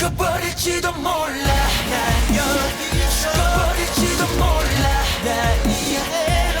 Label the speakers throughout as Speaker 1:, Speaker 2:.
Speaker 1: 죽어버릴지도 몰라. 난 여기서 죽어버릴지도 몰라. 날 이해로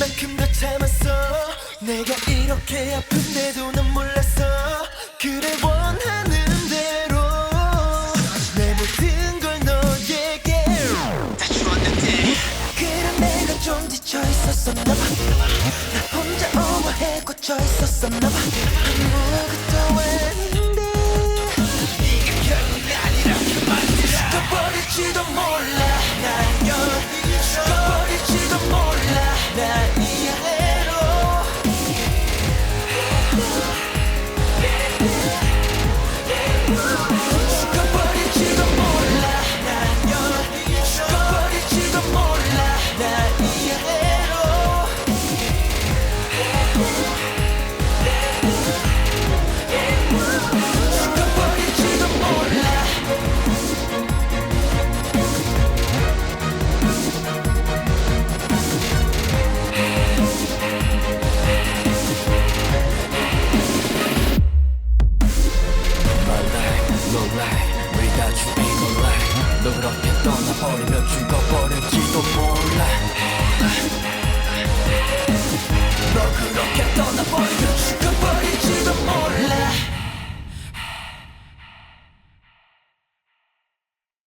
Speaker 1: 만큼 더 참았어 내가 이렇게 아픈데도 난 몰랐어. 그래 있었었나봐 나 혼자 오버해 꽂혀 있었었나 봐 아무것도 아닌데 네가 결국 날 이렇게 만들어 죽어버릴지도 몰라 난 여기서 죽어버릴지도 몰라 날 이해로 죽